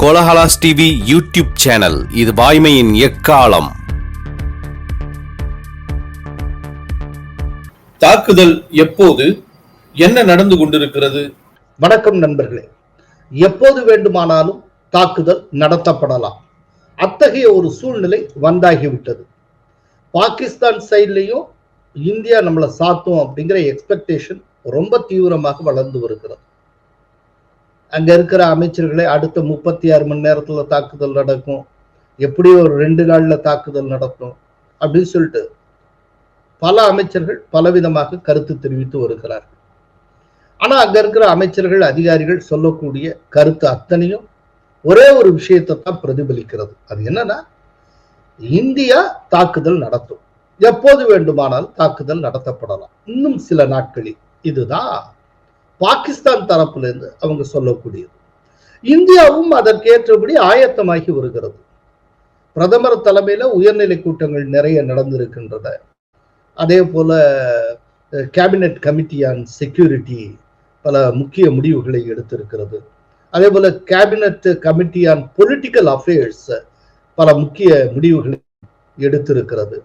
Kolahalas TV YouTube channel. இது வாய்மையின் எக்காலம். தாக்குதல் எப்போது? என்ன நடந்து கொண்டிருக்கிறது? வணக்கம் நண்பர்களே. எப்போது வேண்டுமானாலும் தாக்குதல் நடத்தப்படலாம். அத்தகைய ஒரு சூழ்நிலை வந்தாகிவிட்டது. பாகிஸ்தான் சைட்லையும் இந்தியா நம்மளை சாத்தும் அப்படிங்கிற எக்ஸ்பெக்டேஷன் ரொம்ப தீவிரமாக வளர்ந்து வருகிறது. அங்க இருக்கிற அமைச்சர்களை அடுத்த முப்பத்தி ஆறு மணி நேரத்துல தாக்குதல் நடக்கும். எப்படி ஒரு ரெண்டு நாள்ல தாக்குதல் நடக்கும். அப்படின்னு சொல்லிட்டு பல அமைச்சர்கள் பலவிதமாக கருத்து தெரிவித்து வருகிறார்கள். ஆனா அங்க இருக்கிற அமைச்சர்கள் அதிகாரிகள் சொல்லக்கூடிய கருத்து அத்தனையும் ஒரே ஒரு விஷயத்தை தான் பிரதிபலிக்கிறது. அது என்னன்னா இந்தியா தாக்குதல் நடத்தும். எப்போது வேண்டுமானால் தாக்குதல் நடத்தப்படலாம். இன்னும் சில நாட்களில். இதுதான். பாகிஸ்தான் தரப்புல இருந்து அவங்க சொல்லக்கூடியது. இந்தியாவும் அதற்கேற்றபடி ஆயத்தமாகி வருகிறது. பிரதமர் தலைமையில உயர்நிலை கூட்டங்கள் நிறைய நடந்திருக்கின்றன. அதே போல கேபினெட் கமிட்டி ஆன் செக்யூரிட்டி பல முக்கிய முடிவுகளை எடுத்திருக்கிறது. அதே போல cabinet committee on political affairs பல முக்கிய முடிவுகளை எடுத்திருக்கிறது.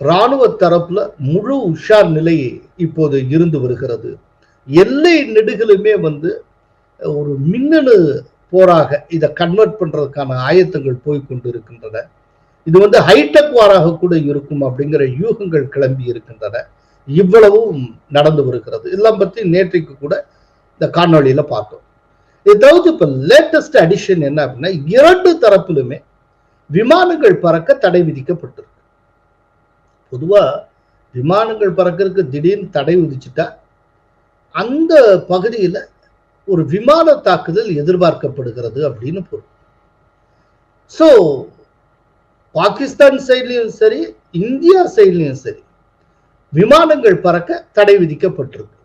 இராணுவ தரப்புல முழு உஷார் நிலை இப்போது இருந்து வருகிறது. எல்லை நெடுகளுமே வந்து ஒரு மின்னணு போராக இதை கன்வெர்ட் பண்றதுக்கான ஆயத்தங்கள் போய் கொண்டு இருக்கின்றன இது வந்து ஹைடெக் வாராக கூட இருக்கும் அப்படிங்கிற யூகங்கள் கிளம்பி இருக்கின்றன. இவ்வளவும் நடந்து வருகிறது. இதெல்லாம் பற்றி நேற்றைக்கு கூட இந்த காணொளியில பார்த்தோம். இதாவது இப்ப லேட்டஸ்ட் அடிஷன் என்ன அப்படின்னா இரண்டு தரப்பிலுமே விமானங்கள் பறக்க தடை விதிக்கப்பட்டிருக்கு. பொதுவா விமானங்கள் பறக்கிறதுக்கு திடீர்னு தடை விதிச்சுட்டா அந்த பகுதியில ஒரு விமான தாக்குதல் எதிர்பார்க்கப்படுகிறது அப்படின்னு பொருள். ஸோ பாகிஸ்தான் சைட்லையும் சரி இந்தியா சைட்லையும் சரி விமானங்கள் பறக்க தடை விதிக்கப்பட்டிருக்கு.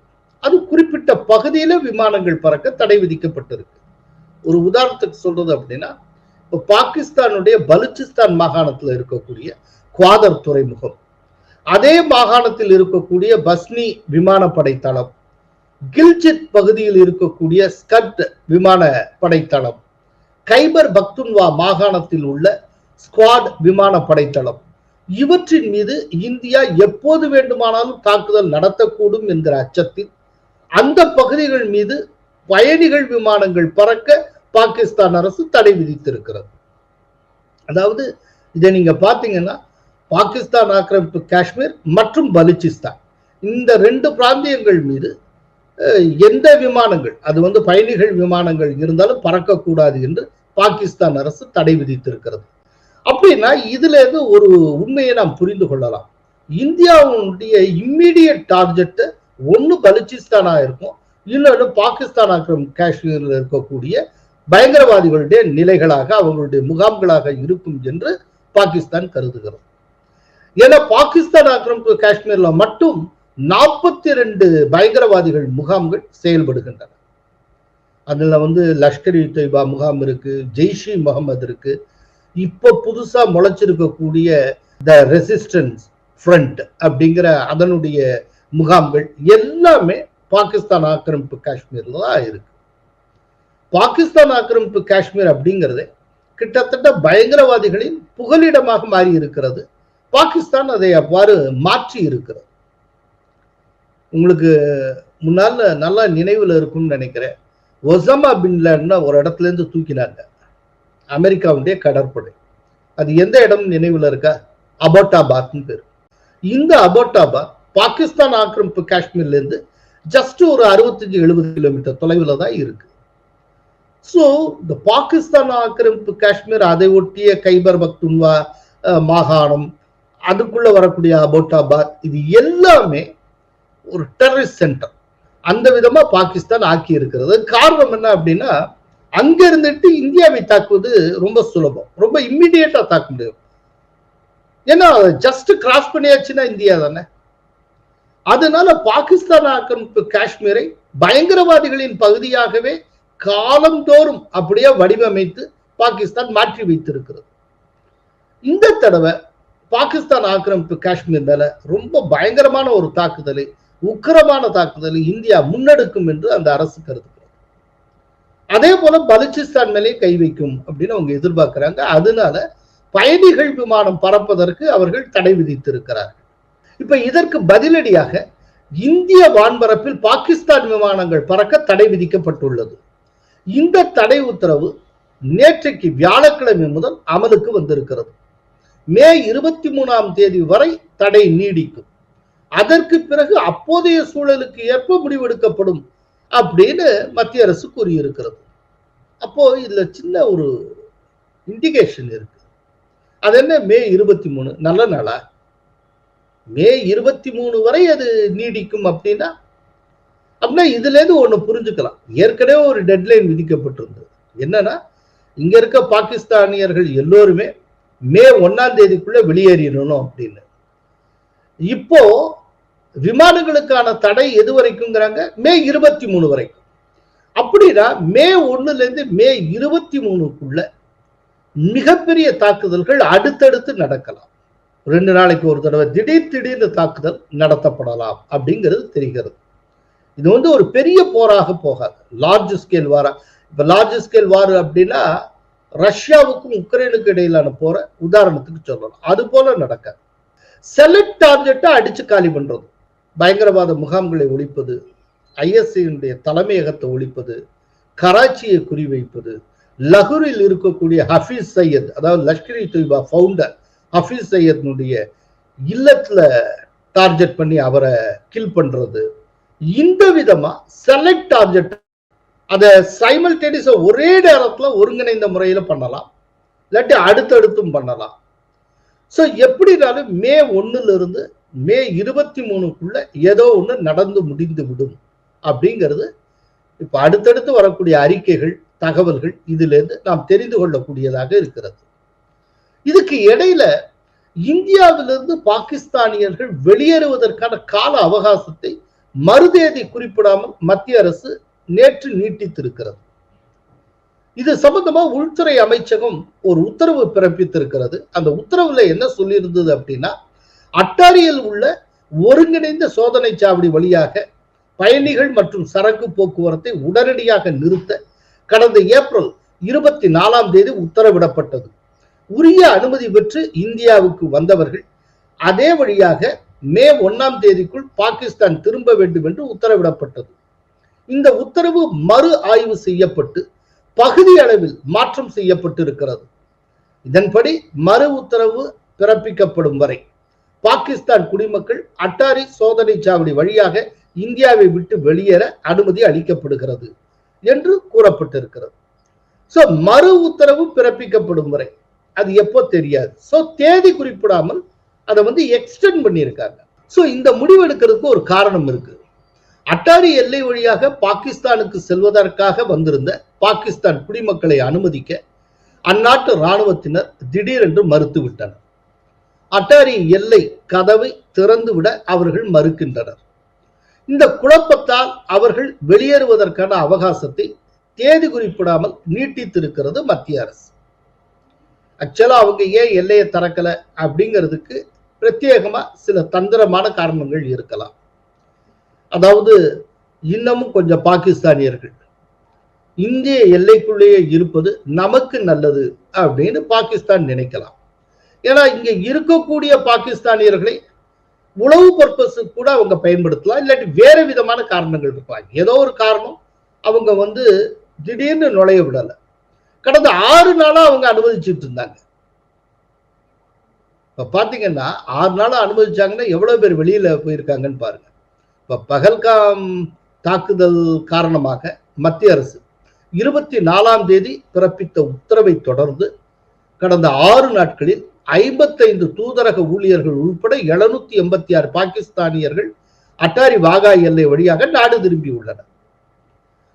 அது குறிப்பிட்ட பகுதியில விமானங்கள் பறக்க தடை விதிக்கப்பட்டிருக்கு. ஒரு உதாரணத்துக்கு சொல்றது அப்படின்னா இப்போ பாகிஸ்தானுடைய பலுச்சிஸ்தான் மாகாணத்துல இருக்கக்கூடிய குவாதர் துறைமுகம். அதே மாகாணத்தில் இருக்கக்கூடிய பஸ்னி விமானப்படை தளம் கில்ஜித் பகுதியில் இருக்கக்கூடிய ஸ்கட் விமான படைத்தளம் கைபர் பக்துன்வா மாகாணத்தில் உள்ள ஸ்குவாட் விமான படைத்தளம். இவற்றின் மீது இந்தியா எப்போது வேண்டுமானாலும் தாக்குதல் நடத்தக்கூடும் என்கிற அச்சத்தில் அந்த பகுதிகள் மீது பயணிகள் விமானங்கள் பறக்க பாகிஸ்தான் அரசு தடை விதித்திருக்கிறது. அதாவது இதை நீங்க பாத்தீங்கன்னா பாகிஸ்தான் ஆக்கிரமிப்பு காஷ்மீர் மற்றும் பலுச்சிஸ்தான் இந்த ரெண்டு பிராந்தியங்கள் மீது எந்த விமானங்கள்? அது வந்து பயணிகள் விமானங்கள் இருந்தாலும் பறக்கக்கூடாது என்று பாகிஸ்தான் அரசு தடை விதித்திருக்கிறது. அப்படின்னா இதுல இருந்து ஒரு உண்மையை நாம் புரிந்து கொள்ளலாம். இந்தியாவுடைய இம்மீடியட் டார்கெட் ஒன்று பலுச்சிஸ்தானா இருக்கும். இன்னொன்று பாகிஸ்தான் ஆக்கிரம் காஷ்மீரில் இருக்கக்கூடிய பயங்கரவாதிகளுடைய நிலைகளாக அவர்களுடைய முகாம்களாக இருக்கும் என்று பாகிஸ்தான் கருதுகிறது. ஏன்னா பாகிஸ்தான் ஆக்கிரமிப்பு காஷ்மீர்ல மட்டும் நாற்பத்தி ரெண்டு பயங்கரவாதிகள் முகாம்கள் செயல்படுகின்றன. அதுல வந்து லஷ்கர் இ தொய்பா முகாம் இருக்கு ஜெய்ஷி முகமது இருக்கு. இப்போ புதுசா முளைச்சிருக்கக்கூடிய த ரெசிஸ்டன்ஸ் ஃப்ரண்ட் அப்படிங்கிற அதனுடைய முகாம்கள் எல்லாமே பாகிஸ்தான் ஆக்கிரமிப்பு காஷ்மீர்ல தான் இருக்கு. பாகிஸ்தான் ஆக்கிரமிப்பு காஷ்மீர் அப்படிங்கிறது கிட்டத்தட்ட பயங்கரவாதிகளின் புகலிடமாக மாறி இருக்கிறது பாகிஸ்தான் அதை அவ்வாறு மாற்றி இருக்கிறது உங்களுக்கு முன்னால் நல்லா நினைவுல இருக்கும்னு நினைக்கிறேன். ஒசமா பின்லேன்னு ஒரு இடத்துல இருந்து தூக்கினாங்க. அமெரிக்காவுடைய கடற்படை. அது எந்த இடம் நினைவுல இருக்கா? அபோட்டாபாத்னு பேர். இந்த அபோட்டாபாத் பாகிஸ்தான் ஆக்கிரமிப்பு காஷ்மீர்ல இருந்து ஜஸ்ட் ஒரு அறுபத்தஞ்சு எழுபது கிலோமீட்டர் தொலைவில் தான் இருக்கு. ஸோ இந்த பாகிஸ்தான் ஆக்கிரமிப்பு காஷ்மீர் அதை ஒட்டிய கைபர் பக்துன்வா மாகாணம் அதுக்குள்ள வரக்கூடிய அபோட்டாபாத் இது எல்லாமே ஒரு டெரரிஸ்ட் சென்டர் அந்த விதமா பாகிஸ்தான் ஆக்கி இருக்கிறது காரணம் என்ன அப்படின்னா அங்க இருந்துட்டு இந்தியாவை தாக்குவது ரொம்ப சுலபம். ரொம்ப இம்மிடியேட்டா தாக்க முடியும். ஏன்னா ஜஸ்ட் கிராஸ் பண்ணியாச்சுன்னா இந்தியா தானே. அதனால பாகிஸ்தான் ஆக்கிரமிப்பு காஷ்மீரை பயங்கரவாதிகளின் பகுதியாகவே காலந்தோறும் அப்படியே வடிவமைத்து பாகிஸ்தான் மாற்றி வைத்திருக்கிறது. இந்த தடவை பாகிஸ்தான் ஆக்கிரமிப்பு காஷ்மீர் மேல ரொம்ப பயங்கரமான ஒரு தாக்குதலை உக்கிரமான தாக்குதலை இந்தியா முன்னெடுக்கும் என்று அந்த அரசு கருது அதே போல பலுச்சிஸ்தான் மேலே கை வைக்கும் அப்படின்னு அவங்க எதிர்பார்க்கிறாங்க. அதனால பயணிகள் விமானம் பறப்பதற்கு அவர்கள் தடை விதித்திருக்கிறார்கள். இப்ப இதற்கு பதிலடியாக இந்திய வான்பரப்பில் பாகிஸ்தான் விமானங்கள் பறக்க தடை விதிக்கப்பட்டுள்ளது. இந்த தடை உத்தரவு நேற்றைக்கு வியாழக்கிழமை முதல் அமலுக்கு வந்திருக்கிறது. மே இருபத்தி மூணாம் தேதி வரை தடை நீடிக்கும். அதற்கு பிறகு அப்போதைய சூழலுக்கு ஏற்ப முடிவெடுக்கப்படும் அப்படின்னு மத்திய அரசு கூறியிருக்கிறது. அப்போ இதுல சின்ன ஒரு இண்டிகேஷன் இருக்கு. அது என்ன? மே இருபத்தி மூணு. நல்ல நாளா? மே இருபத்தி மூணு வரை அது நீடிக்கும் அப்படின்னா அப்படின்னா இதுல இருந்து ஒண்ணு புரிஞ்சுக்கலாம். ஏற்கனவே ஒரு டெட்லைன் விதிக்கப்பட்டிருந்தது. என்னன்னா இங்க இருக்க பாகிஸ்தானியர்கள் எல்லோருமே மே ஒன்னாம் தேதிக்குள்ள வெளியேறிடணும் அப்படின்னு. இப்போ விமானங்களுக்கான தடை எது வரைக்குங்கிறாங்க மே இருபத்தி மூணு வரைக்கும். அப்படின்னா மே ஒண்ணுல இருந்து மே இருபத்தி மூணுக்குள்ள மிகப்பெரிய தாக்குதல்கள் அடுத்தடுத்து நடக்கலாம். ரெண்டு நாளைக்கு ஒரு தடவை திடீர் திடீர்னு தாக்குதல் நடத்தப்படலாம் அப்படிங்கிறது தெரிகிறது. இது வந்து ஒரு பெரிய போராக போகாது. லார்ஜ் ஸ்கேல் வாரா இப்ப லார்ஜ் ஸ்கேல் வார் அப்படின்னா ரஷ்யாவுக்கும் உக்ரைனுக்கு இடையிலான போற உதாரணத்துக்கு சொல்லலாம். அது போல நடக்காது. செலக்ட் டார்கெட்டை அடிச்சு காலி பண்றது பயங்கரவாத முகாம்களை ஒழிப்பது ஐஎஸ்ஐனுடைய தலைமையகத்தை ஒழிப்பது கராச்சியை குறிவைப்பது லகூரில் இருக்கக்கூடிய ஹஃபீஸ் சையத் அதாவது லஷ்கரி துய்பா தொய்பா ஃபவுண்டர் ஹஃபீஸ் சையத்னுடைய இல்லத்துல டார்கெட் பண்ணி அவரை கில் பண்றது. இந்த விதமா செலக்ட் டார்கெட் அதை சைமல்டேனியஸா ஒரே நேரத்துல ஒருங்கிணைந்த முறையில பண்ணலாம். இல்லாட்டி அடுத்தடுத்தும் பண்ணலாம். ஸோ எப்படினாலும் மே ஒண்ணுல இருந்து மே இருபத்தி மூணுக்குள்ள ஏதோ ஒண்ணு நடந்து முடிந்து விடும் அப்படிங்கிறது இப்போ அடுத்தடுத்து வரக்கூடிய அறிக்கைகள் தகவல்கள் இதுல இருந்து நாம் தெரிந்து கொள்ளக்கூடியதாக இருக்கிறது. இதுக்கு இடையில இந்தியாவிலிருந்து பாகிஸ்தானியர்கள் வெளியேறுவதற்கான கால அவகாசத்தை மறுதேதி குறிப்பிடாமல் மத்திய அரசு நேற்று நீட்டித்திருக்கிறது. இது சம்பந்தமா உள்துறை அமைச்சகம் ஒரு உத்தரவு பிறப்பித்திருக்கிறது. அந்த உத்தரவுல என்ன சொல்லியிருந்தது அப்படின்னா அட்டாரியில் உள்ள ஒருங்கிணைந்த சோதனை சாவடி வழியாக பயணிகள் மற்றும் சரக்கு போக்குவரத்தை உடனடியாக நிறுத்த கடந்த ஏப்ரல் இருபத்தி நாலாம் தேதி உத்தரவிடப்பட்டது. உரிய அனுமதி பெற்று இந்தியாவுக்கு வந்தவர்கள் அதே வழியாக மே ஒன்னாம் தேதிக்குள் பாகிஸ்தான் திரும்ப வேண்டும் என்று உத்தரவிடப்பட்டது. இந்த உத்தரவு மறு ஆய்வு செய்யப்பட்டு பகுதி அளவில் மாற்றம் செய்யப்பட்டிருக்கிறது. இதன்படி மறு உத்தரவு பிறப்பிக்கப்படும் வரை பாகிஸ்தான் குடிமக்கள் அட்டாரி சோதனை சாவடி வழியாக இந்தியாவை விட்டு வெளியேற அனுமதி அளிக்கப்படுகிறது என்று கூறப்பட்டிருக்கிறது. சோ மறு உத்தரவு பிறப்பிக்கப்படும் வரை அது எப்போ தெரியாது. சோ தேதி குறிப்பிடாமல் அதை வந்து எக்ஸ்டெண்ட் பண்ணியிருக்காங்க. சோ இந்த முடிவு எடுக்கிறதுக்கு ஒரு காரணம் இருக்கு. அட்டாரி எல்லை வழியாக பாகிஸ்தானுக்கு செல்வதற்காக வந்திருந்த பாகிஸ்தான் குடிமக்களை அனுமதிக்க அந்நாட்டு இராணுவத்தினர் திடீரென்று மறுத்துவிட்டனர். அட்டாரி எல்லை கதவை திறந்துவிட அவர்கள் மறுக்கின்றனர். இந்த குழப்பத்தால் அவர்கள் வெளியேறுவதற்கான அவகாசத்தை தேதி குறிப்பிடாமல் நீட்டித்திருக்கிறது மத்திய அரசு. ஆக்சுவலா அவங்க ஏன் எல்லையை திறக்கல அப்படிங்கிறதுக்கு பிரத்யேகமா சில தந்திரமான காரணங்கள் இருக்கலாம். அதாவது இன்னமும் கொஞ்சம் பாகிஸ்தானியர்கள் இந்திய எல்லைக்குள்ளேயே இருப்பது நமக்கு நல்லது அப்படின்னு பாகிஸ்தான் நினைக்கலாம். ஏன்னா இங்க இருக்கக்கூடிய பாகிஸ்தானியர்களை உளவு பர்பஸ் கூட அவங்க பயன்படுத்தலாம் இல்லாட்டி வேற விதமான காரணங்கள் இருக்கலாம். ஏதோ ஒரு காரணம் அவங்க வந்து திடீர்னு நுழைய விடல. கடந்த ஆறு நாளா அவங்க அனுமதிச்சுட்டு இருந்தாங்க. இப்ப பாத்தீங்கன்னா ஆறு நாளா அனுமதிச்சாங்கன்னா எவ்வளவு பேர் வெளியில போயிருக்காங்கன்னு பாருங்க. இப்ப பகல்காம் தாக்குதல் காரணமாக மத்திய அரசு இருபத்தி நாலாம் தேதி பிறப்பித்த உத்தரவை தொடர்ந்து கடந்த ஆறு நாட்களில் ஐம்பத்தைந்து தூதரக ஊழியர்கள் உள்பட எழுநூத்தி எண்பத்தி ஆறு பாகிஸ்தானியர்கள் அட்டாரி வாகா எல்லை வழியாக நாடு திரும்பியுள்ளனர்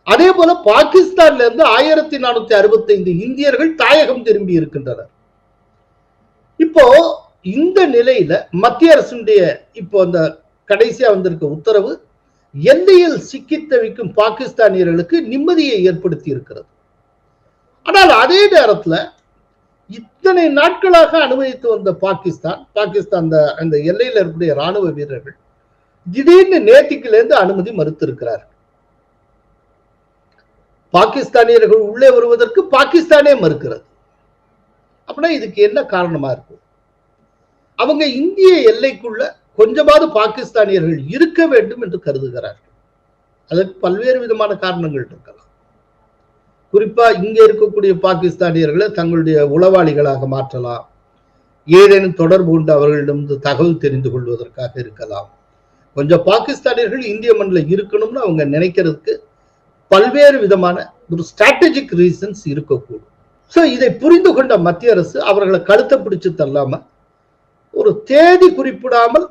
அதே போல பாகிஸ்தான்ல இருந்து ஆயிரத்தி நானூத்தி அறுபத்தைந்து இந்தியர்கள் தாயகம் திரும்பி இருக்கின்றனர். இப்போ இந்த நிலையில மத்திய அரசுடைய இப்போ அந்த கடைசியா வந்திருக்க உத்தரவு எல்லையில் சிக்கி தவிக்கும் பாகிஸ்தானியர்களுக்கு நிம்மதியை ஏற்படுத்தி இருக்கிறது ஆனால் அதே நேரத்துல இத்தனை நாட்களாக அனுமதித்து வந்த பாகிஸ்தான் பாகிஸ்தான் அந்த அந்த எல்லையில் இருக்கக்கூடிய ராணுவ வீரர்கள் திடீர்னு நேத்திக்கில இருந்து அனுமதி மறுத்திருக்கிறார் பாகிஸ்தானியர்கள் உள்ளே வருவதற்கு பாகிஸ்தானே மறுக்கிறது. அப்படின்னா இதுக்கு என்ன காரணமா இருக்கும்? அவங்க இந்திய எல்லைக்குள்ள கொஞ்சமாவது பாகிஸ்தானியர்கள் இருக்க வேண்டும் என்று கருதுகிறார்கள். அதற்கு பல்வேறு விதமான காரணங்கள் இருக்கலாம். குறிப்பா இங்க இருக்கக்கூடிய பாகிஸ்தானியர்களை தங்களுடைய உளவாளிகளாக மாற்றலாம். ஏதேனும் தொடர்பு கொண்டு அவர்களிடமிருந்து தகவல் தெரிந்து கொள்வதற்காக இருக்கலாம். கொஞ்சம் பாகிஸ்தானியர்கள் இந்திய மண்ணில் இருக்கணும்னு அவங்க நினைக்கிறதுக்கு பல்வேறு விதமான ஒரு ஸ்ட்ராட்டஜிக் ரீசன்ஸ் இருக்கக்கூடும். ஸோ இதை புரிந்து கொண்ட மத்திய அரசு அவர்களை கழுத்தை பிடிச்சு தள்ளாம ஒரு தேதி குறிப்பிடாமல்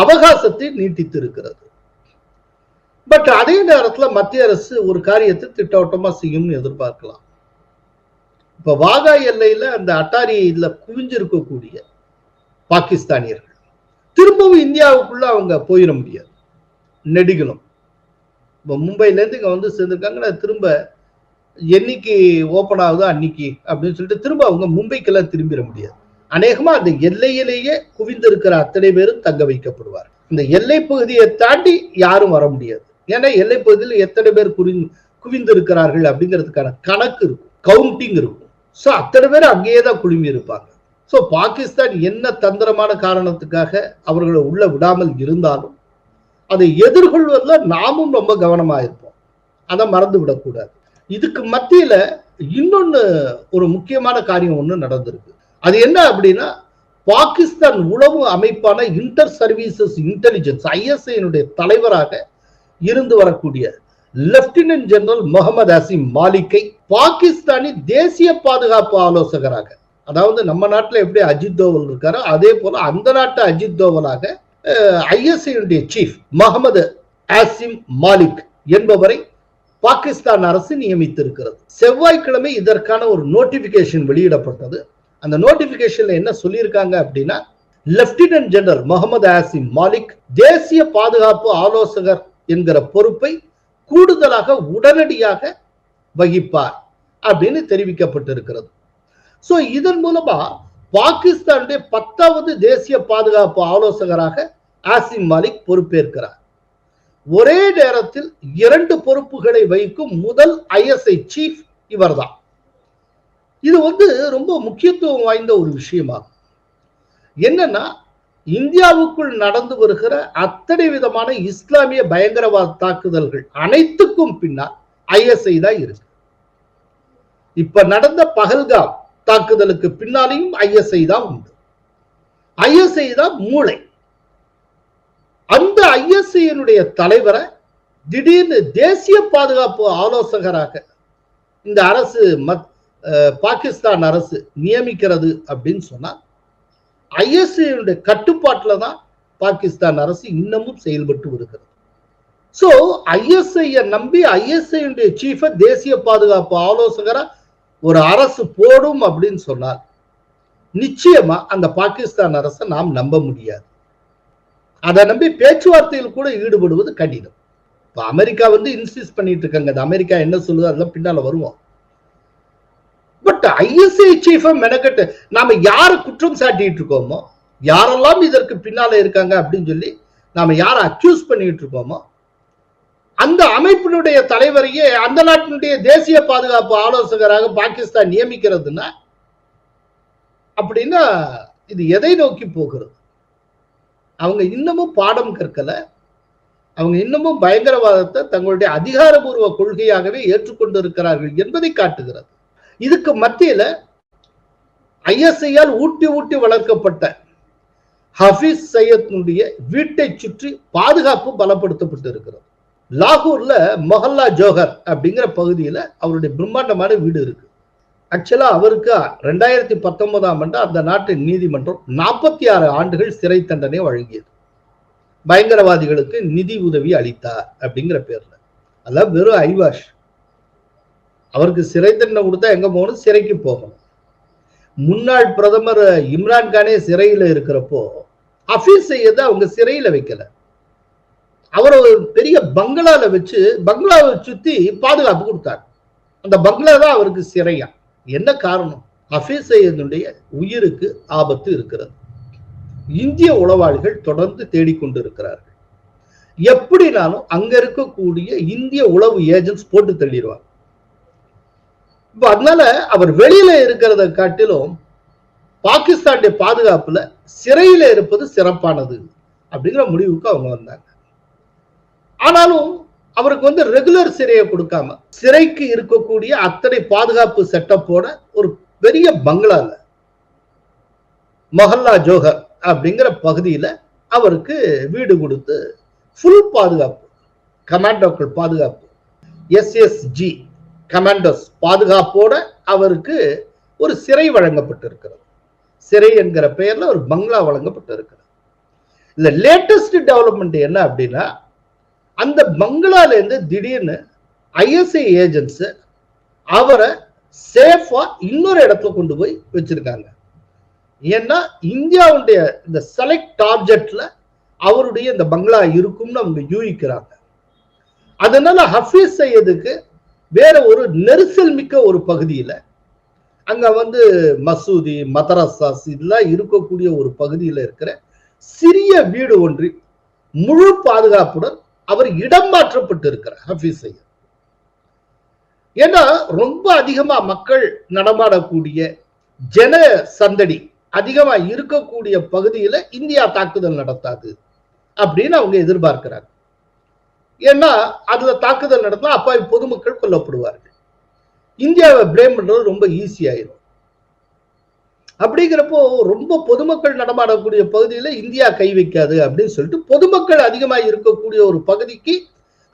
அவகாசத்தை நீட்டித்திருக்கிறது. பட் அதே நேரத்துல மத்திய அரசு ஒரு காரியத்தை திட்டவட்டமா செய்யும்னு எதிர்பார்க்கலாம். இப்ப வாகா எல்லையில அந்த அட்டாரி அட்டாரியில குவிஞ்சிருக்கக்கூடிய பாகிஸ்தானியர்கள். திரும்பவும் இந்தியாவுக்குள்ள அவங்க போயிட முடியாது. நெடுகிலும். இப்போ மும்பைல இருந்து இங்க வந்து சேர்ந்துருக்காங்கன்னா திரும்ப என்னைக்கு ஓப்பன் ஆகுதோ அன்னைக்கு அப்படின்னு சொல்லிட்டு திரும்ப அவங்க மும்பைக்கெல்லாம் திரும்பிட முடியாது. அநேகமா அந்த எல்லையிலேயே குவிந்திருக்கிற அத்தனை பேரும் தங்க வைக்கப்படுவார் இந்த எல்லை பகுதியை தாண்டி யாரும் வர முடியாது. ஏன்னா எல்லை பகுதியில் எத்தனை பேர் குறி குவிந்து இருக்கிறார்கள் அப்படிங்கிறதுக்கான கணக்கு இருக்கும். கவுண்டிங் இருக்கும். ஸோ அத்தனை பேர் அங்கேயே தான் குழுமி இருப்பாங்க. ஸோ பாகிஸ்தான் என்ன தந்திரமான காரணத்துக்காக அவர்களை உள்ள விடாமல் இருந்தாலும் அதை எதிர்கொள்வதில் நாமும் ரொம்ப கவனமா இருப்போம். அதை மறந்து விடக்கூடாது. இதுக்கு மத்தியில இன்னொன்னு ஒரு முக்கியமான காரியம் ஒன்று நடந்திருக்கு. அது என்ன அப்படின்னா பாகிஸ்தான் உளவு அமைப்பான இன்டர் சர்வீசஸ் இன்டெலிஜென்ஸ் ஐஎஸ்ஐனுடைய தலைவராக இருந்து வரக்கூடிய லெப்டினன்ட் ஜெனரல் முகமது அசிம் மாலிக்கை பாகிஸ்தானின் தேசிய பாதுகாப்பு ஆலோசகராக அதாவது நம்ம நாட்டில் எப்படி அஜித் தோவல் இருக்காரோ அதே போல அந்த நாட்டு அஜித் தோவலாக ஐஎஸ்ஐனுடைய சீஃப் முகமது ஆசிம் மாலிக் என்பவரை பாகிஸ்தான் அரசு நியமித்திருக்கிறது. செவ்வாய்க்கிழமை இதற்கான ஒரு நோட்டிபிகேஷன் வெளியிடப்பட்டது. அந்த நோட்டிபிகேஷன்ல என்ன சொல்லியிருக்காங்க அப்படின்னா லெப்டினன்ட் ஜெனரல் முகமது ஆசிம் மாலிக் தேசிய பாதுகாப்பு ஆலோசகர் என்கிற பொறுப்பை கூடுதலாக உடனடியாக வகிப்பார் அப்படின்னு தெரிவிக்கப்பட்டிருக்கிறது. சோ இதன் மூலமா பாகிஸ்தானுடைய பத்தாவது தேசிய பாதுகாப்பு ஆலோசகராக ஆசிம் மாலிக் பொறுப்பேற்கிறார். ஒரே நேரத்தில் இரண்டு பொறுப்புகளை வகிக்கும் முதல் ஐஎஸ்ஐ சீஃப் இவர்தான். இது வந்து ரொம்ப முக்கியத்துவம் வாய்ந்த ஒரு விஷயமாகும். என்னன்னா இந்தியாவுக்குள் நடந்து வருகிற அத்தனை விதமான இஸ்லாமிய பயங்கரவாத தாக்குதல்கள் அனைத்துக்கும் பின்னால் ஐஎஸ்ஐ தான் இருக்கு. இப்ப நடந்த பகல்காம் தாக்குதலுக்கு பின்னாலேயும் ஐஎஸ்ஐ தான் உண்டு. ஐஎஸ்ஐ தான் மூளை. அந்த ஐஎஸ்ஐனுடைய தலைவரை திடீர்னு தேசிய பாதுகாப்பு ஆலோசகராக இந்த அரசு மத் பாகிஸ்தான் அரசு நியமிக்கிறது அப்படின்னு சொன்னா ஐஎஸ்ஐனுடைய கட்டுப்பாட்டில் தான் பாகிஸ்தான் அரசு இன்னமும் செயல்பட்டு வருகிறது. ஸோ ஐஎஸ்ஐயை நம்பி ஐஎஸ்ஐனுடைய சீஃபை தேசிய பாதுகாப்பு ஆலோசகராக ஒரு அரசு போடும் அப்படின்னு சொன்னால் நிச்சயமா அந்த பாகிஸ்தான் அரசை நாம் நம்ப முடியாது. அதை நம்பி பேச்சுவார்த்தையில் கூட ஈடுபடுவது கடினம். இப்போ அமெரிக்கா வந்து இன்சிஸ்ட் பண்ணிட்டு இருக்காங்க. அது அமெரிக்கா என்ன சொல்லுது அதெல்லாம் பின்னால் வருவோம். பட் ஐஎஸ்ஐ சீஃபை மெனக்கட்டு நாம யாரை குற்றம் சாட்டிட்டு இருக்கோமோ யாரெல்லாம் இதற்கு பின்னால இருக்காங்க அப்படின்னு சொல்லி நாம யாரை அக்யூஸ் பண்ணிட்டு இருக்கோமோ அந்த அமைப்பினுடைய தலைவரையே அந்த நாட்டினுடைய தேசிய பாதுகாப்பு ஆலோசகராக பாகிஸ்தான் நியமிக்கிறதுனா அப்படின்னா இது எதை நோக்கி போகிறது? அவங்க இன்னமும் பாடம் கற்கல. அவங்க இன்னமும் பயங்கரவாதத்தை தங்களுடைய அதிகாரபூர்வ கொள்கையாகவே ஏற்றுக்கொண்டு இருக்கிறார்கள் என்பதை காட்டுகிறது. இதுக்கு மத்தியில ஐஎஸ்ஐயால் ஊட்டி ஊட்டி வளர்க்கப்பட்ட ஹபீஸ் சையத்னுடைய வீட்டை சுற்றி பாதுகாப்பு பலப்படுத்தப்பட்டு இருக்கிறது லாகூர்ல மொஹல்லா ஜோஹர் அப்படிங்கிற பகுதியில அவருடைய பிரம்மாண்டமான வீடு இருக்கு. ஆக்சுவலா அவருக்கு ரெண்டாயிரத்தி பத்தொன்பதாம் ஆண்டு அந்த நாட்டின் நீதிமன்றம் நாற்பத்தி ஆறு ஆண்டுகள் சிறை தண்டனை வழங்கியது. பயங்கரவாதிகளுக்கு நிதி உதவி அளித்தார் அப்படிங்கிற பேர்ல. அதான் வெறும் ஐவாஷ் அவருக்கு சிறை தண்டனை கொடுத்தா எங்க போகணும்? சிறைக்கு போகணும். முன்னாள் பிரதமர் இம்ரான் கானே சிறையில இருக்கிறப்போ அஃபீஸ் செய்யத அவங்க சிறையில வைக்கல? அவர் ஒரு பெரிய பங்களால வச்சு பங்களாவை சுத்தி பாதுகாப்பு கொடுத்தார். அந்த பங்களா தான் அவருக்கு சிறையா. என்ன காரணம்? அஃபீஸ் செய்யனுடைய உயிருக்கு ஆபத்து இருக்கிறது. இந்திய உளவாளிகள் தொடர்ந்து தேடிக்கொண்டு இருக்கிறார்கள் எப்படினாலும் அங்க இருக்கக்கூடிய இந்திய உளவு ஏஜென்ட்ஸ் போட்டு தள்ளிடுவாங்க. இப்போ அதனால அவர் வெளியில இருக்கிறத காட்டிலும் பாகிஸ்தானுடைய பாதுகாப்புல சிறையில இருப்பது சிறப்பானது அப்படிங்கிற முடிவுக்கு அவங்க வந்தாங்க. ஆனாலும் அவருக்கு வந்து ரெகுலர் சிறையை கொடுக்காம சிறைக்கு இருக்கக்கூடிய அத்தனை பாதுகாப்பு செட்டப்போட ஒரு பெரிய பங்களால மொஹல்லா ஜோஹர் அப்படிங்கிற பகுதியில அவருக்கு வீடு கொடுத்து ஃபுல் பாதுகாப்பு கமாண்டோக்கள் பாதுகாப்பு எஸ்எஸ்ஜி கமாண்டர்ஸ் பாதுகாப்போட அவருக்கு ஒரு சிறை வழங்கப்பட்டிருக்கிறது. சிறை என்கிற பெயர்ல ஒரு பங்களா வழங்கப்பட்டிருக்கிறது. இந்த லேட்டஸ்ட் டெவலப்மெண்ட் என்ன அப்படின்னா அந்த பங்களாலேருந்து திடீர்னு ஐஎஸ்ஐ ஏஜென்ட்ஸ் அவரை சேஃபா இன்னொரு இடத்துல கொண்டு போய் வச்சிருக்காங்க. ஏன்னா இந்தியாவுடைய இந்த செலக்ட் டார்ஜெட்ல அவருடைய இந்த பங்களா இருக்கும்னு அவங்க யூகிக்கிறாங்க. அதனால ஹஃபீஸ் சையதுக்கு வேற ஒரு நெரிசல் மிக்க ஒரு பகுதியில அங்க வந்து மசூதி மதரசாஸ் இதெல்லாம் இருக்கக்கூடிய ஒரு பகுதியில இருக்கிற சிறிய வீடு ஒன்றில் முழு பாதுகாப்புடன் அவர் இடம் மாற்றப்பட்டு இருக்கிறார் ஹபீஸ் சையத் ஏன்னா ரொம்ப அதிகமா மக்கள் நடமாடக்கூடிய ஜன சந்தடி அதிகமா இருக்கக்கூடிய பகுதியில இந்தியா தாக்குதல் நடத்தாது அப்படின்னு அவங்க எதிர்பார்க்கிறாங்க. ஏன்னா அதுல தாக்குதல் நடத்தினா அப்பா பொதுமக்கள் கொல்லப்படுவார்கள். இந்தியாவை பிளேம் பண்றது ரொம்ப ஈஸி ஆயிரும். அப்படிங்கிறப்போ ரொம்ப பொதுமக்கள் நடமாடக்கூடிய பகுதியில இந்தியா கை வைக்காது அப்படின்னு சொல்லிட்டு பொதுமக்கள் அதிகமா இருக்கக்கூடிய ஒரு பகுதிக்கு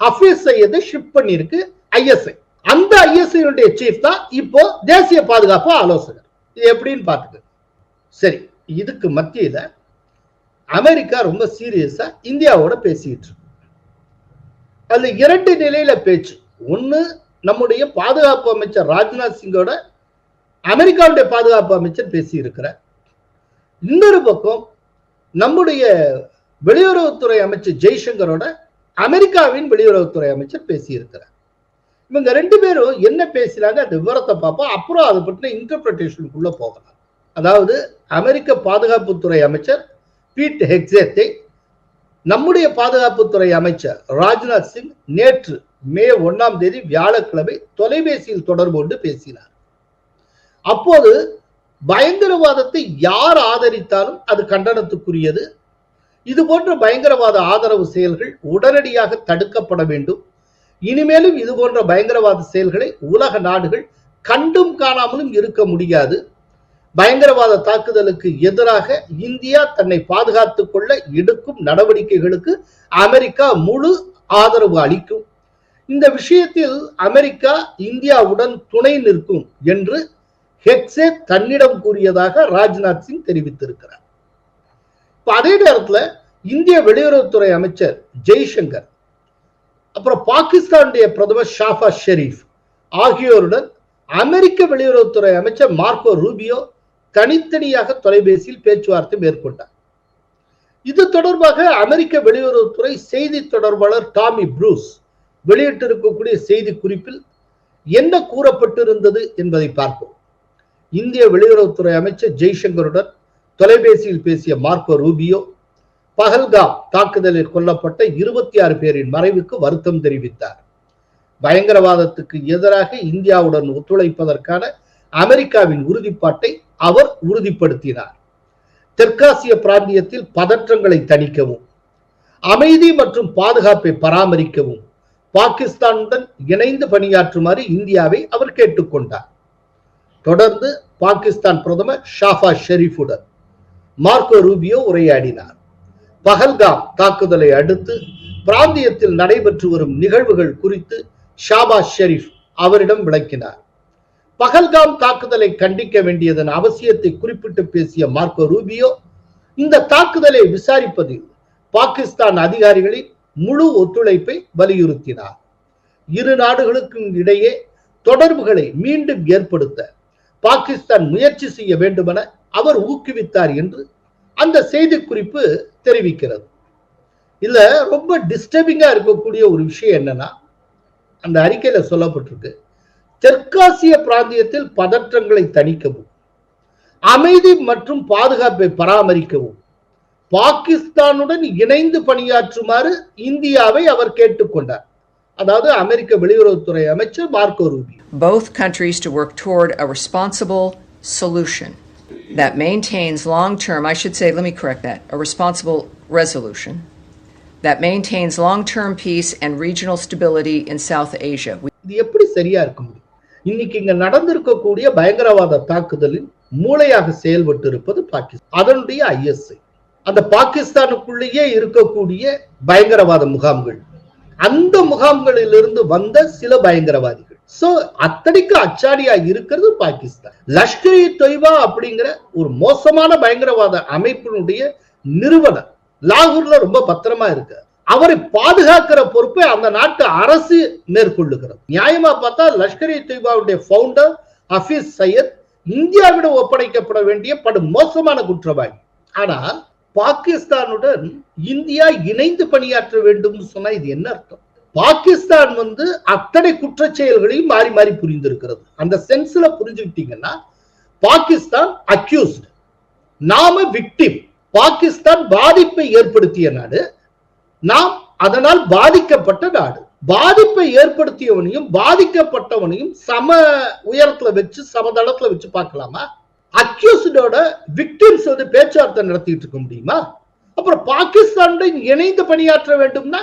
அஃபீஸ் ஷிஃப்ட் பண்ணியிருக்கு ஐஎஸ்ஐ அந்த ஐஎஸ்ஐ சீஃப் தான் இப்போ தேசிய பாதுகாப்பு ஆலோசகர். இது எப்படின்னு பார்த்துக்க சரி இதுக்கு மத்தியில அமெரிக்கா ரொம்ப சீரியஸா இந்தியாவோட பேசிட்டு இருக்கு. அதுல இரண்டு நிலையில பேச்சு. ஒன்று நம்முடைய பாதுகாப்பு அமைச்சர் ராஜ்நாத் சிங்கோட அமெரிக்காவுடைய பாதுகாப்பு அமைச்சர் பேசி இருக்கிறார் இன்னொரு பக்கம் நம்முடைய வெளியுறவுத்துறை அமைச்சர் ஜெய்சங்கரோட அமெரிக்காவின் வெளியுறவுத்துறை அமைச்சர் பேசியிருக்கிறார். இவங்க ரெண்டு பேரும் என்ன பேசினாங்க அந்த விவரத்தை பார்ப்போம். அப்புறம் அதை பற்றின இன்டர்பிரேஷனுக்குள்ள போகலாம். அதாவது அமெரிக்க பாதுகாப்புத்துறை அமைச்சர் பீட் ஹெக்ஸேத்தை நம்முடைய பாதுகாப்புத்துறை அமைச்சர் ராஜ்நாத் சிங் நேற்று மே ஒன்னாம் தேதி வியாழக்கிழமை தொலைபேசியில் தொடர்பு கொண்டு பேசினார். அப்போது பயங்கரவாதத்தை யார் ஆதரித்தாலும் அது கண்டனத்துக்குரியது. இது போன்ற பயங்கரவாத ஆதரவு செயல்கள் உடனடியாக தடுக்கப்பட வேண்டும். இனிமேலும் இது போன்ற பயங்கரவாத செயல்களை உலக நாடுகள் கண்டும் காணாமலும் இருக்க முடியாது. பயங்கரவாத தாக்குதலுக்கு எதிராக இந்தியா தன்னை பாதுகாத்துக் கொள்ள எடுக்கும் நடவடிக்கைகளுக்கு அமெரிக்கா முழு ஆதரவு அளிக்கும். இந்த விஷயத்தில் அமெரிக்கா இந்தியாவுடன் துணை நிற்கும் என்று ஹெக்ஸே தன்னிடம் கூறியதாக ராஜ்நாத் சிங் தெரிவித்திருக்கிறார். இப்ப அதே நேரத்தில் இந்திய வெளியுறவுத்துறை அமைச்சர் ஜெய்சங்கர் அப்புறம் பாகிஸ்தானுடைய பிரதமர் ஷாஃபா ஷெரீப் ஆகியோருடன் அமெரிக்க வெளியுறவுத்துறை அமைச்சர் மார்க்கோ ரூபியோ தனித்தனியாக தொலைபேசியில் பேச்சுவார்த்தை மேற்கொண்டார். இது தொடர்பாக அமெரிக்க வெளியுறவுத்துறை செய்தி தொடர்பாளர் டாமி ப்ரூஸ் வெளியிட்டிருக்கக்கூடிய செய்தி குறிப்பில் என்ன கூறப்பட்டிருந்தது என்பதை பார்ப்போம். இந்திய வெளியுறவுத்துறை அமைச்சர் ஜெய்சங்கருடன் தொலைபேசியில் பேசிய மார்க்கோ ரூபியோ பகல்காம் தாக்குதலில் கொல்லப்பட்ட இருபத்தி ஆறு பேரின் மறைவுக்கு வருத்தம் தெரிவித்தார். பயங்கரவாதத்துக்கு எதிராக இந்தியாவுடன் ஒத்துழைப்பதற்கான அமெரிக்காவின் உறுதிப்பாட்டை அவர் உறுதிப்படுத்தினார். தெற்காசிய பிராந்தியத்தில் பதற்றங்களை தணிக்கவும் அமைதி மற்றும் பாதுகாப்பை பராமரிக்கவும் பாகிஸ்தானுடன் இணைந்து பணியாற்றுமாறு இந்தியாவை அவர் கேட்டுக்கொண்டார். தொடர்ந்து பாகிஸ்தான் பிரதமர் ஷாஃபா ஷெரீஃபுடன் மார்க்கோ ரூபியோ உரையாடினார். பகல்காம் தாக்குதலை அடுத்து பிராந்தியத்தில் நடைபெற்று வரும் நிகழ்வுகள் குறித்து ஷாபாஸ் ஷெரீப் அவரிடம் விளக்கினார். பகல்காம் தாக்குதலை கண்டிக்க வேண்டியதன் அவசியத்தை குறிப்பிட்டு பேசிய மார்க்கோ ரூபியோ இந்த தாக்குதலை விசாரிப்பதில் பாகிஸ்தான் அதிகாரிகளின் முழு ஒத்துழைப்பை வலியுறுத்தினார். இரு நாடுகளுக்கும் இடையே தொடர்புகளை மீண்டும் ஏற்படுத்த பாகிஸ்தான் முயற்சி செய்ய வேண்டுமென அவர் ஊக்குவித்தார் என்று அந்த செய்திக்குறிப்பு தெரிவிக்கிறது. இல்ல ரொம்ப டிஸ்டர்பிங்கா இருக்கக்கூடிய ஒரு விஷயம் என்னன்னா அந்த அறிக்கையில சொல்லப்பட்டிருக்கு. தெற்காசிய பிராந்தியத்தில் பதற்றங்களை தணிக்கவும் அமைதி மற்றும் பாதுகாப்பை பராமரிக்கவும் பாகிஸ்தானுடன் இணைந்து பணியாற்றுமாறு இந்தியாவை அவர் கேட்டுக்கொண்டார் அதாவது அமெரிக்க வெளியுறவுத்துறை அமைச்சர் Marco Rubio both countries to work toward a responsible solution that maintains long term, I should say, let me correct that, a responsible resolution that maintains long term peace and regional stability in South Asia. We- இது எப்படி சரியா இருக்க முடியும் இன்னைக்கு இங்க நடந்திருக்கக்கூடிய பயங்கரவாத தாக்குதலின் மூளையாக செயல்பட்டு இருப்பது பாகிஸ்தான். அதனுடைய ஐஎஸ்ஐ. அந்த பாகிஸ்தானுக்குள்ளேயே இருக்கக்கூடிய பயங்கரவாத முகாம்கள். அந்த முகாம்களிலிருந்து வந்த சில பயங்கரவாதிகள். சோ அத்தனைக்கு அச்சாடியா இருக்கிறது பாகிஸ்தான். லஷ்கர் இ தொய்பா அப்படிங்கிற ஒரு மோசமான பயங்கரவாத அமைப்பினுடைய நிறுவனம் லாகூர்ல ரொம்ப பத்திரமா இருக்கு அவரை பாதுகாக்கிற பொறுப்பை அந்த நாட்டு அரசு மேற்கொள்ளுகிறது. நியாயமா பார்த்தா லஷ்கர் இ தொய்பாவுடைய ஃபவுண்டர் ஹஃபீஸ் சையத் இந்தியாவிடம் ஒப்படைக்கப்பட வேண்டிய படு மோசமான குற்றவாளி. ஆனால் பாகிஸ்தானுடன் இந்தியா இணைந்து பணியாற்ற வேண்டும் சொன்னா இது என்ன அர்த்தம்? பாகிஸ்தான் வந்து அத்தனை குற்ற செயல்களையும் மாறி மாறி புரிந்திருக்கிறது. அந்த சென்ஸ்ல புரிஞ்சுக்கிட்டீங்கன்னா பாகிஸ்தான் அக்யூஸ்ட் நாம விக்டிம் பாகிஸ்தான் பாதிப்பை ஏற்படுத்திய நாடு நாம் அதனால் பாதிக்கப்பட்ட நாடு. பாதிப்பை ஏற்படுத்தியவனையும் பாதிக்கப்பட்டவனையும் சம உயரத்துல வச்சு சமதளத்துல வச்சு பார்க்கலாமா? அக்யூஸ்டோட விக்டிம்ஸ் வந்து பேச்சுவார்த்தை நடத்திட்டு இருக்க முடியுமா? அப்புறம் பாகிஸ்தானுடன் இணைந்து பணியாற்ற வேண்டும்னா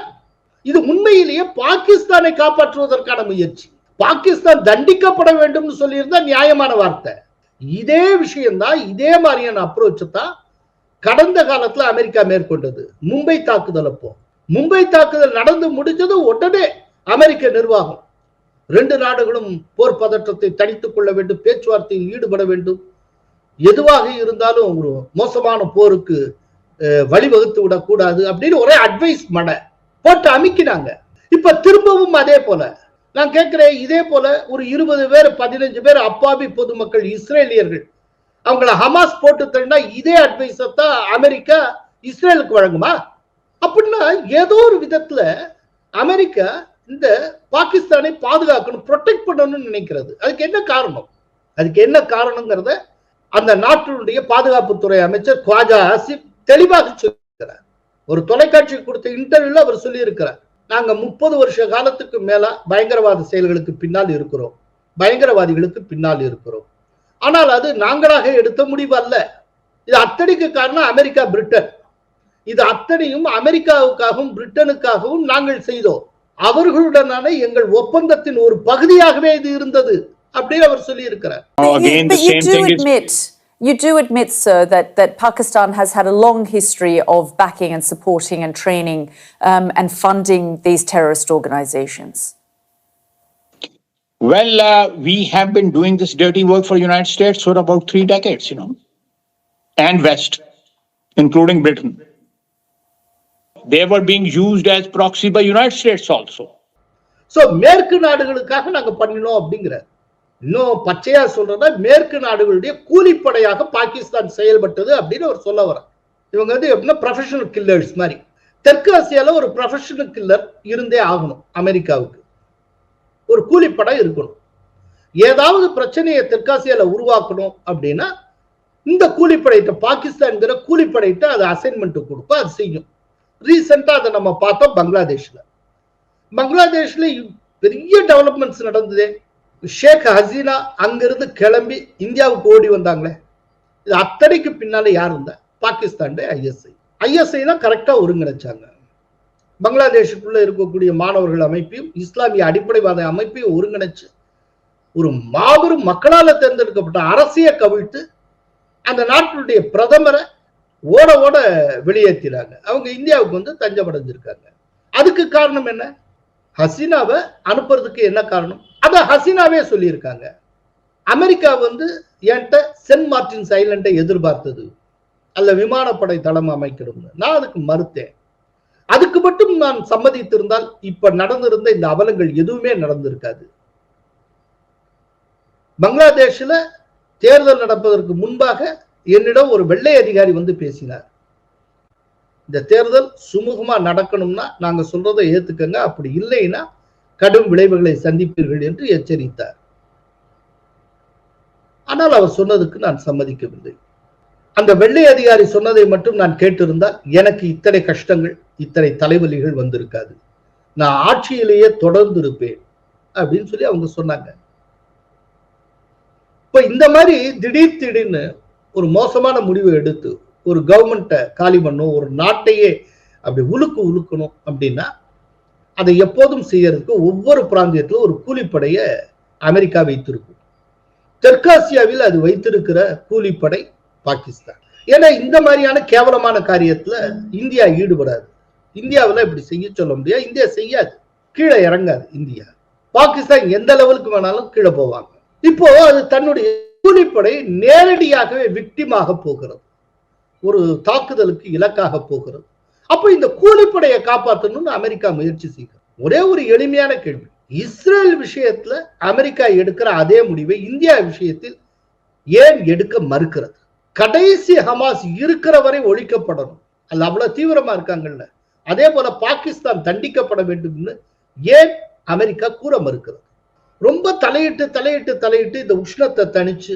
இது உண்மையிலேயே பாகிஸ்தானை காப்பாற்றுவதற்கான முயற்சி. பாகிஸ்தான் தண்டிக்கப்பட வேண்டும் சொல்லியிருந்தா நியாயமான வார்த்தை. இதே விஷயம்தான் இதே மாதிரியான அப்ரோச் தான் கடந்த காலத்துல அமெரிக்கா மேற்கொண்டது. மும்பை தாக்குதல் அப்போ. மும்பை தாக்குதல் நடந்து முடிஞ்சது உடனே அமெரிக்க நிர்வாகம். ரெண்டு நாடுகளும் போர் பதற்றத்தை தணித்துக் கொள்ள வேண்டும் பேச்சுவார்த்தையில் ஈடுபட வேண்டும். எதுவாக இருந்தாலும் ஒரு மோசமான போருக்கு வழிவகுத்து விடக்கூடாது அப்படின்னு ஒரே அட்வைஸ் மன. போட்டு அமிக்கினாங்க. இப்ப திரும்பவும் அதே போல. நான் கேட்கிறேன் இதே போல ஒரு இருபது பேர் பதினஞ்சு பேர் அப்பாவி பொதுமக்கள் இஸ்ரேலியர்கள் அவங்கள ஹமாஸ் போட்டு தள்ளினா இதே அட்வைஸை தான் அமெரிக்கா இஸ்ரேலுக்கு வழங்குமா? அப்படின்னா ஏதோ ஒரு விதத்துல அமெரிக்கா இந்த பாகிஸ்தானை பாதுகாக்கணும் ப்ரொடெக்ட் பண்ணணும்னு நினைக்கிறது. அதுக்கு என்ன காரணம்? அதுக்கு என்ன காரணங்கிறத அந்த நாட்டினுடைய பாதுகாப்புத்துறை அமைச்சர் குவாஜா ஆசிப் தெளிவாக சொல்லியிருக்கிறார். ஒரு தொலைக்காட்சிக்கு கொடுத்த இன்டர்வியூல அவர் சொல்லியிருக்கிறார். நாங்க முப்பது வருஷ காலத்துக்கு மேல பயங்கரவாத செயல்களுக்கு பின்னால் இருக்கிறோம். பயங்கரவாதிகளுக்கு பின்னால் இருக்கிறோம். ஆனால் அது நாங்களாக எடுத்த முடிவு அல்ல. இது அத்தடிக்கு காரணம் அமெரிக்கா பிரிட்டன். இது அத்தனையும் அமெரிக்காவுக்காகவும் பிரிட்டனுக்காகவும் நாங்கள் செய்தோம் அவர்களுடனான எங்கள் ஒப்பந்தத்தின் ஒரு பகுதியாகவே இது இருந்தது அப்படின்னு அவர் சொல்லி இருக்கிறார் Now, But you- again, the but you same do thing is. admit, you do admit, sir, that, that Pakistan has had a long history of backing and supporting and training um, and funding these terrorist organizations. Well, uh, we have been doing this dirty work for United States for about three decades, you know, and West, including Britain. They were being used as proxy by United States also. so மேற்கு நாடுகளுக்காக நாங்க பண்ணினோம் அப்படிங்கிற இன்னும் பச்சையா சொல்றதா மேற்கு நாடுகளுடைய கூலிப்படையாக பாகிஸ்தான் செயல்பட்டது அப்படின்னு அவர் சொல்ல வர இவங்க வந்து எப்படின்னா ப்ரொஃபஷனல் கில்லர்ஸ் மாதிரி. தெற்கு ஆசியால ஒரு ப்ரொஃபஷனல் கில்லர் இருந்தே ஆகணும் அமெரிக்காவுக்கு. ஒரு கூலிப்படை இருக்கணும். ஏதாவது பிரச்சனையை தெற்காசியால உருவாக்கணும் அப்படின்னா இந்த கூலிப்படையிட்ட பாகிஸ்தான்கிற கூலிப்படையிட்ட அது அசைன்மெண்ட் கொடுப்போம் அது செய்யும். ரீசெண்டா அதை நம்ம பார்த்தோம் பங்களாதேஷ்ல. பங்களாதேஷ்ல பெரிய டெவலப்மெண்ட்ஸ் நடந்ததே. ஷேக் ஹசீனா அங்கிருந்து கிளம்பி இந்தியாவுக்கு ஓடி வந்தாங்களே. இது அத்தனைக்கு பின்னால யார் இருந்தா பாகிஸ்தான் ஐஎஸ்ஐ ஐஎஸ்ஐ தான் கரெக்டா ஒருங்கிணைச்சாங்க. பங்களாதேஷுக்குள்ள இருக்கக்கூடிய மாணவர்கள் அமைப்பையும் இஸ்லாமிய அடிப்படைவாத அமைப்பையும் ஒருங்கிணைச்சு ஒரு மாபெரும் மக்களால தேர்ந்தெடுக்கப்பட்ட அரசிய கவிழ்த்து அந்த நாட்டினுடைய பிரதமரை ஓட ஓட வெளியேற்றினாங்க. அவங்க இந்தியாவுக்கு வந்து தஞ்சம் அடைஞ்சிருக்காங்க அதுக்கு காரணம் என்ன? ஹசீனாவை அனுப்புறதுக்கு என்ன காரணம்? அதை ஹசீனாவே சொல்லியிருக்காங்க. அமெரிக்கா வந்து என்கிட்ட சென்ட் மார்டின்ஸ் ஐலண்டை எதிர்பார்த்தது. அல்ல விமானப்படை தளம் அமைக்கணும்னு. நான் அதுக்கு மறுத்தேன். அதுக்கு மட்டும் நான் சம்மதித்திருந்தால் இப்ப நடந்திருந்த இந்த அவலங்கள் எதுவுமே நடந்திருக்காது. பங்களாதேஷ்ல தேர்தல் நடப்பதற்கு முன்பாக என்னிடம் ஒரு வெள்ளை அதிகாரி வந்து பேசினார். இந்த தேர்தல் சுமூகமா நடக்கணும்னா நாங்க சொல்றதை ஏத்துக்கங்க. அப்படி இல்லைன்னா கடும் விளைவுகளை சந்திப்பீர்கள் என்று எச்சரித்தார். ஆனால் அவர் சொன்னதுக்கு நான் சம்மதிக்கவில்லை. அந்த வெள்ளை அதிகாரி சொன்னதை மட்டும் நான் கேட்டிருந்தால் எனக்கு இத்தனை கஷ்டங்கள் இத்தனை தலைவலிகள் வந்திருக்காது. நான் ஆட்சியிலேயே தொடர்ந்து இருப்பேன் அப்படின்னு சொல்லி அவங்க சொன்னாங்க. இப்ப இந்த மாதிரி திடீர் திடீர்னு ஒரு மோசமான முடிவை எடுத்து ஒரு கவர்மெண்ட்டை காலி பண்ணும் ஒரு நாட்டையே அப்படி உலுக்கு உலுக்கணும் அப்படின்னா அதை எப்போதும் செய்யறதுக்கு ஒவ்வொரு பிராந்தியத்திலும் ஒரு கூலிப்படையை அமெரிக்கா வைத்திருக்கும். தெற்காசியாவில் அது வைத்திருக்கிற கூலிப்படை பாகிஸ்தான். ஏன்னா இந்த மாதிரியான கேவலமான காரியத்துல இந்தியா ஈடுபடாது. இந்தியாவில் இப்படி செய்ய சொல்ல முடியாது. இந்தியா செய்யாது. கீழே இறங்காது இந்தியா. பாகிஸ்தான் எந்த லெவலுக்கு வேணாலும் கீழே போவாங்க. இப்போ அது தன்னுடைய கூலிப்படை நேரடியாகவே விக்டிமாக போகிறது. ஒரு தாக்குதலுக்கு இலக்காக போகிறது. அப்ப இந்த கூலிப்படையை காப்பாற்றணும்னு அமெரிக்கா முயற்சி செய்கிறது. ஒரே ஒரு எளிமையான கேள்வி. இஸ்ரேல் விஷயத்துல அமெரிக்கா எடுக்கிற அதே முடிவை இந்தியா விஷயத்தில் ஏன் எடுக்க மறுக்கிறது? கடைசி ஹமாஸ் இருக்கிற வரை ஒழிக்கப்படணும். அது அவ்வளவு தீவிரமா இருக்காங்கல்ல. அதே போல பாகிஸ்தான் தண்டிக்கப்பட வேண்டும்னு ஏன் அமெரிக்கா கூற மறுக்கிறது? ரொம்ப தலையிட்டு தலையிட்டு தலையிட்டு இந்த உஷ்ணத்தை தணிச்சு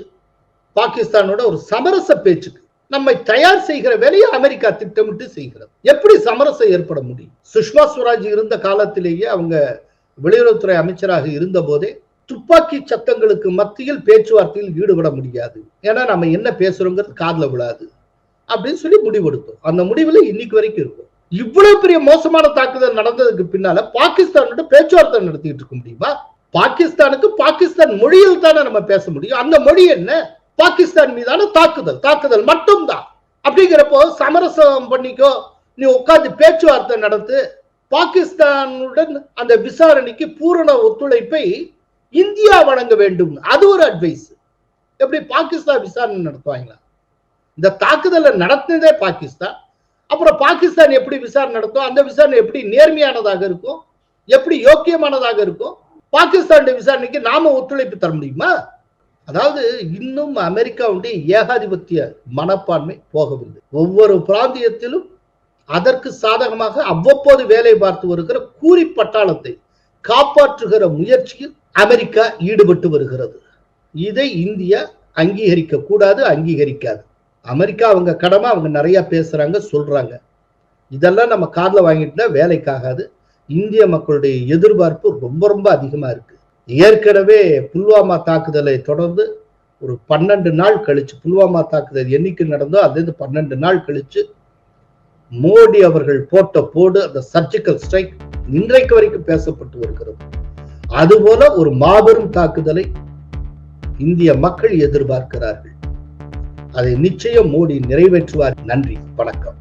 பாகிஸ்தானோட ஒரு சமரச பேச்சுக்கு நம்மை தயார் செய்கிற வேலையை அமெரிக்கா திட்டமிட்டு செய்கிறது. எப்படி சமரசம் ஏற்பட முடியும்? சுஷ்மா ஸ்வராஜ் இருந்த காலத்திலேயே அவங்க வெளியுறவுத்துறை அமைச்சராக இருந்த போதே துப்பாக்கி சத்தங்களுக்கு மத்தியில் பேச்சுவார்த்தையில் ஈடுபட முடியாது. ஏன்னா நம்ம என்ன பேசுறோங்கிறது காதல விழாது. அப்படின்னு சொல்லி முடிவெடுத்தோம். அந்த முடிவுல இன்னைக்கு வரைக்கும் இருக்கும். இவ்வளவு பெரிய மோசமான தாக்குதல் நடந்ததுக்கு பின்னால பாகிஸ்தானோட பேச்சுவார்த்தை நடத்திட்டு இருக்க முடியுமா? பாகிஸ்தானுக்கு பாகிஸ்தான் மொழியில் தானே நம்ம பேச முடியும். அந்த மொழி என்ன? பாகிஸ்தான் மீதான தாக்குதல். தாக்குதல் மட்டும்தான். அப்படிங்கிறப்போ சமரசம் பண்ணிக்கோ. நீ உட்காந்து பேச்சுவார்த்தை நடத்து. பாகிஸ்தானுடன் அந்த விசாரணைக்கு பூரண ஒத்துழைப்பை இந்தியா வழங்க வேண்டும். அது ஒரு அட்வைஸ் எப்படி பாகிஸ்தான் விசாரணை நடத்துவாங்களா? இந்த தாக்குதலை நடத்தினதே பாகிஸ்தான். அப்புறம் பாகிஸ்தான் எப்படி விசாரணை நடத்தும்? அந்த விசாரணை எப்படி நேர்மையானதாக இருக்கும்? எப்படி யோக்கியமானதாக இருக்கும்? பாகிஸ்தான் விசாரணைக்கு நாம ஒத்துழைப்பு தர முடியுமா? அதாவது இன்னும் அமெரிக்காவுடைய ஏகாதிபத்திய மனப்பான்மை போகவில்லை. ஒவ்வொரு பிராந்தியத்திலும் அதற்கு சாதகமாக அவ்வப்போது வேலை பார்த்து வருகிற கூலி பட்டாளத்தை காப்பாற்றுகிற முயற்சியில் அமெரிக்கா ஈடுபட்டு வருகிறது. இதை இந்தியா அங்கீகரிக்க கூடாது அங்கீகரிக்காது. அமெரிக்கா அவங்க கடமை அவங்க நிறைய பேசுறாங்க சொல்றாங்க. இதெல்லாம் நம்ம காதுல வாங்கிட்டா வேலைக்காகாது இந்திய மக்களுடைய எதிர்பார்ப்பு ரொம்ப ரொம்ப அதிகமா இருக்கு. ஏற்கனவே புல்வாமா தாக்குதலை தொடர்ந்து ஒரு பன்னெண்டு நாள் கழிச்சு புல்வாமா தாக்குதல் என்னைக்கு நடந்தோ அதுலேருந்து பன்னெண்டு நாள் கழிச்சு மோடி அவர்கள் போட்ட போடு அந்த சர்ஜிக்கல் ஸ்ட்ரைக் இன்றைக்கு வரைக்கும் பேசப்பட்டு வருகிறது. அதுபோல ஒரு மாபெரும் தாக்குதலை இந்திய மக்கள் எதிர்பார்க்கிறார்கள். அதை நிச்சயம் மோடி நிறைவேற்றுவார். நன்றி. வணக்கம்.